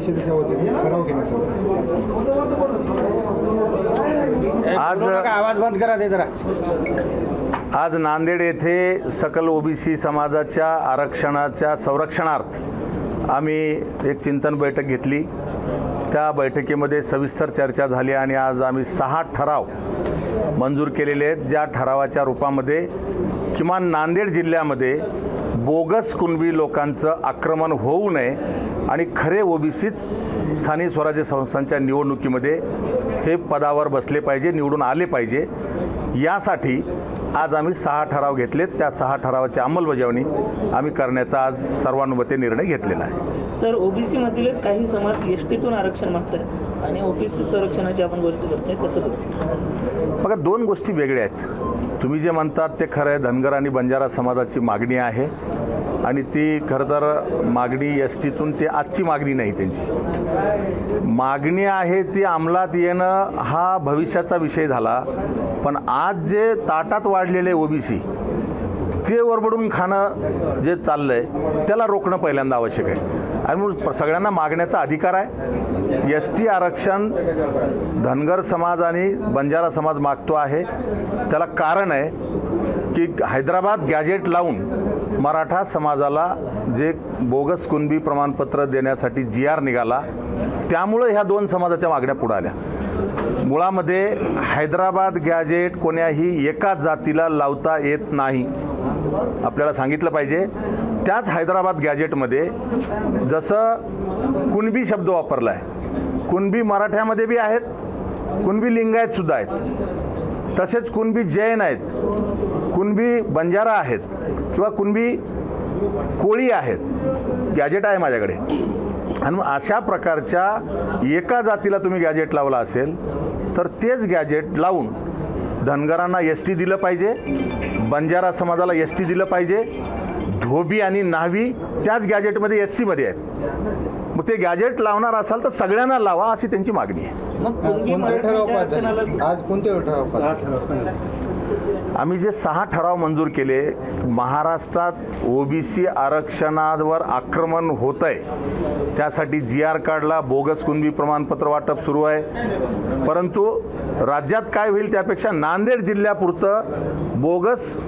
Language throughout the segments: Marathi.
परिषदेच्या वतीने ठराव घेण्यात आला आज आवाज बंद करा ते जरा. आज नांदेड येथे सकल ओबीसी समाजाच्या आरक्षणाच्या संरक्षणार्थ आम्ही एक चिंतन बैठक घेतली. त्या बैठकीमध्ये सविस्तर चर्चा झाली आणि आज आम्ही सहा ठराव मंजूर केलेले आहेत. ज्या ठरावाच्या रूपामध्ये किमान नांदेड जिल्ह्यामध्ये बोगस कुणबी लोकांचं आक्रमण होऊ नये आणि खरे ओबीसीच स्थानिक स्वराज्य संस्थांच्या निवडणुकीमध्ये हे पदावर बसले पाहिजे निवडून आले पाहिजे. यासाठी आज आम्ही सहा ठराव घेतलेत. त्या सहा ठरावाची अंमलबजावणी आम्ही करण्याचा आज सर्वानुमते निर्णय घेतलेला आहे. सर ओबीसी मधीलच काही समाज एस टीतून आरक्षण मागतात आणि ओबीसी संरक्षणाची आपण गोष्ट करतोय कसं करतो बघा दोन गोष्टी वेगळ्या आहेत. तुम्ही जे म्हणतात ते खरं आहे. धनगर आणि बंजारा समाजाची मागणी आहे. आणि ती खरं तर मागणी एस टीतून ते आजची मागणी नाही त्यांची. मागणी आहे ती अंमलात येणं हा भविष्याचा विषय झाला. पण आज जे ताटात वाढलेले ओबीसी ते वरबडून खाणं जे चाललं आहे त्याला रोखणं पहिल्यांदा आवश्यक आहे. आणि मग सगळ्यांना मागण्याचा अधिकार आहे. एस टी आरक्षण धनगर समाज आणि बंजारा समाज मागतो आहे. त्याला कारण आहे. की हैदराबाद गॅजेट लावून मराठा समाजाला जे बोगस कुणबी प्रमाणपत्र देण्यासाठी जी आर निघाला त्यामुळं ह्या दोन समाजाच्या मागण्या पुढे आल्या. मुळामध्ये हैदराबाद गॅजेट कोण्याही एकाच जातीला लावता येत नाही आपल्याला सांगितलं पाहिजे. त्याच हैदराबाद गॅजेटमध्ये जसं कुणबी शब्द वापरला आहे कुणबी मराठ्यामध्ये बी आहेत कुणबी लिंगायतसुद्धा आहेत. तसेच कुणबी जैन आहेत कुणबी बंजारा आहेत किंवा कुणबी कोळी आहेत गॅजेट आहे माझ्याकडे. आणि मग अशा प्रकारच्या एका जातीला तुम्ही गॅजेट लावला असेल तर तेच गॅजेट लावून धनगरांना एस टी दिलं पाहिजे बंजारा समाजाला एस टी दिलं पाहिजे धोबी आणि न्हावी त्याच गॅजेटमध्ये एस सीमध्ये आहेत. मग ते गॅजेट लावणार असाल तर सगळ्यांना लावा अशी त्यांची मागणी आहे. आज कोणते ठराव? आम्ही जे सहा ठराव मंजूर केले महाराष्ट्रात ओबीसी आरक्षणावर आक्रमण होत आहे त्यासाठी जी आर कार्डला बोगस कुणबी प्रमाणपत्र वाटप सुरू आहे. परंतु राज्यात काय होईल त्यापेक्षा नांदेड जिल्ह्यापुरतं बोगस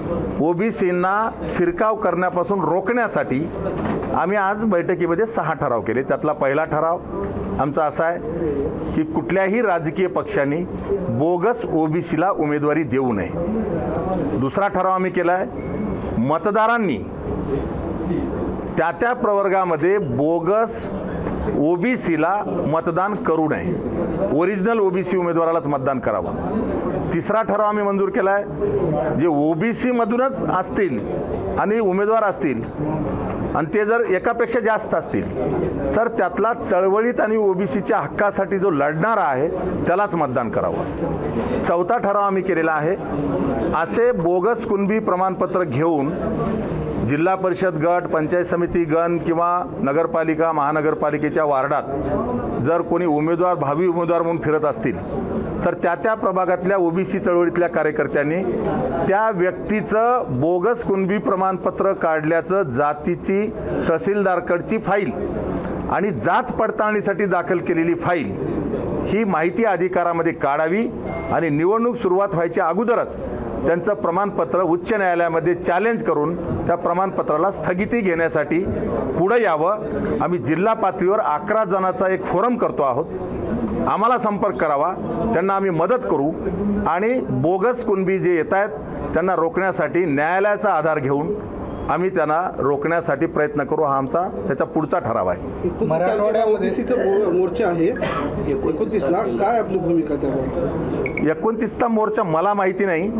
ओबीसींना शिरकाव करण्यापासून रोखण्यासाठी आम्ही आज बैठकीमध्ये सहा ठराव केले. त्यातला पहिला ठराव आमचा असा आहे की कुठल्याही राजकीय पक्षाने बोगस ओबीसीला उमेदवारी देऊ नये. दुसरा ठराव आम्ही केला आहे मतदारांनी त्या त्या प्रवर्गामध्ये बोगस ओबीसीला मतदान करू नये. ओरिजिनल ओबीसी उमेदवारालाच मतदान करावं. तिसरा ठराव आम्ही मंजूर केला आहे जे ओबीसीमधूनच असतील आणि उमेदवार असतील आणि ते जर एकापेक्षा जास्त असतील तर त्यातला चळवळीत आणि ओबीसीच्या हक्कासाठी जो लढणारा आहे त्यालाच मतदान करावं. चौथा ठराव आम्ही केलेला आहे. असे बोगस कुणबी प्रमाणपत्र घेऊन जिल्हा परिषद गट पंचायत समिती गण किंवा नगरपालिका महानगरपालिकेच्या वार्डात जर कोणी उमेदवार भावी उमेदवार म्हणून फिरत असतील तर त्या त्या प्रभागातल्या ओबीसी चळवळीतल्या कार्यकर्त्यांनी त्या व्यक्तीचं बोगस कुणबी प्रमाणपत्र काढल्याचं जातीची तहसीलदारकडची फाईल आणि जात पडताळणीसाठी दाखल केलेली फाईल ही माहिती अधिकारामध्ये काढावी आणि निवडणूक सुरुवात व्हायच्या अगोदरच त्यांचं प्रमाणपत्र उच्च न्यायालयामध्ये चॅलेंज करून त्या प्रमाणपत्राला स्थगिती घेण्यासाठी पुढं यावं. आम्ही जिल्हा पातळीवर अकरा जणांचा एक फोरम करतो आहोत. आम्हाला संपर्क करावा. त्यांना आम्ही मदत करू. आणि बोगस कुणबी जे येत आहेत त्यांना रोखण्यासाठी न्यायालयाचा आधार घेऊन आम्ही त्यांना रोखण्यासाठी प्रयत्न करू. हा आमचा त्याचा पुढचा ठराव आहे. मोर्चा एकोणतीसला काय आपली भूमिका त्यावर? एकोणतीसचा मोर्चा मला माहिती नाही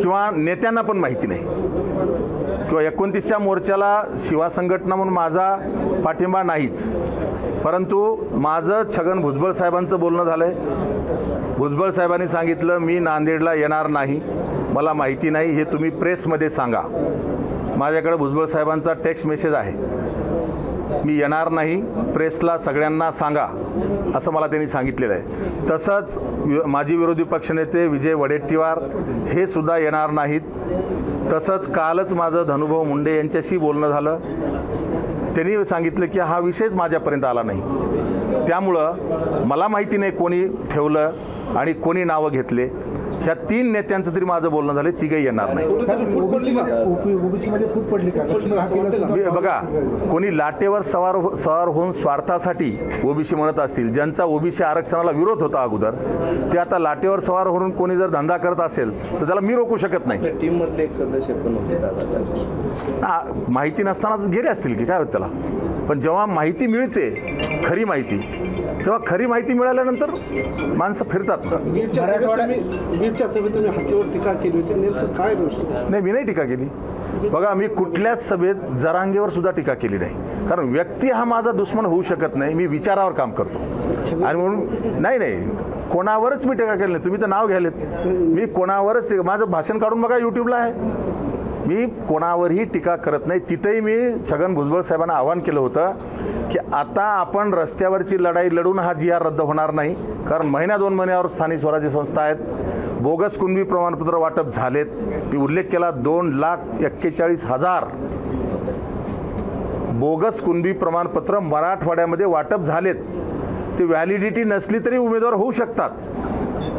किंवा नेत्यांना पण माहिती नाही. किंवा एकोणतीसच्या मोर्चाला शिवा संघटना म्हणून माझा पाठिंबा नाहीच. परंतु माझं छगन भुजबळ साहेबांचं बोलणं झालं आहे भुजबळ साहेबांनी सांगितलं मी नांदेडला येणार नाही. मला माहिती नाही. हे तुम्ही प्रेसमध्ये सांगा. माझ्याकडे भुजबळ साहेबांचा टेक्स्ट मेसेज आहे. मी येणार नाही प्रेसला सगळ्यांना सांगा असं मला त्यांनी सांगितलेलं आहे. तसंच वि माजी विरोधी पक्षनेते विजय वडेट्टीवार हे सुद्धा येणार नाहीत. तसंच कालच माझं धनुभाऊ मुंडे यांच्याशी बोलणं झालं. त्यांनी सांगितलं की हा विषयच माझ्यापर्यंत आला नाही. त्यामुळं मला माहिती नाही कोणी ठेवलं आणि कोणी नावं घेतले. ह्या तीन नेत्यांचं तरी माझं बोलणं झालं तिघही येणार नाही. बघा कोणी लाटेवर सवार हो- सवार होऊन स्वार्थासाठी ओबीसी म्हणत असतील ज्यांचा ओबीसी आरक्षणाला विरोध होता अगोदर ते आता लाटेवर सवार होऊन कोणी जर धंदा करत असेल तर त्याला मी रोखू शकत नाही. टीम मधले एक सदस्य पण माहिती नसताना गेले असतील की काय होत त्याला? पण जेव्हा माहिती मिळते खरी माहिती तेव्हा खरी माहिती मिळाल्यानंतर माणसं फिरतात. टीका केली होती. काय नाही मी नाही टीका केली. बघा मी कुठल्याच सभेत जरांगेवर सुद्धा टीका केली नाही. कारण व्यक्ती हा माझा दुश्मन होऊ शकत नाही. मी विचारावर काम करतो. आणि म्हणून नाही नाही. कोणावरच मी टीका केली नाही. तुम्ही तर नाव घ्यालेत. मी कोणावरच माझं भाषण काढून बघा यूट्यूबला आहे. मी कोणावरही टीका करत नाही. तिथेही मी छगन भुजबळ साहेबांना आवाहन केलं होतं की आता आपण रस्त्यावरची लढाई लढून हा जी आर रद्द होणार नाही. कारण महिन्या दोन महिन्यावर स्थानिक स्वराज्य संस्था आहेत. बोगस कुणबी प्रमाणपत्र वाटप झालेत. मी उल्लेख केला दोन लाख एक्केचाळीस हजार बोगस कुणबी प्रमाणपत्र मराठवाड्यामध्ये वाटप झालेत. ते व्हॅलिडिटी नसली तरी उमेदवार होऊ शकतात.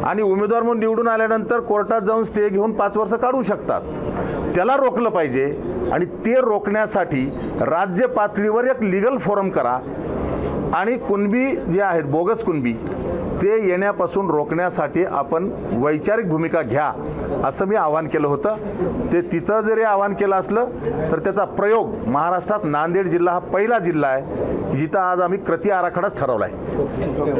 आणि उमेदवार म्हणून निवडून आल्यानंतर कोर्टात जाऊन स्टे घेऊन पाच वर्ष काढू शकतात. त्याला रोखलं पाहिजे आणि ते रोखण्यासाठी राज्य पातळीवर एक लिगल फोरम करा. आणि कुणबी जे आहेत बोगस कुणबी ते येण्यापासून रोखण्यासाठी आपण वैचारिक भूमिका घ्या असं मी आवाहन केलं होतं. ते तिथं जरी आवाहन केलं असलं तर त्याचा प्रयोग महाराष्ट्रात नांदेड जिल्हा हा पहिला जिल्हा आहे जिथं आज आम्ही कृती आराखडाच ठरवला आहे.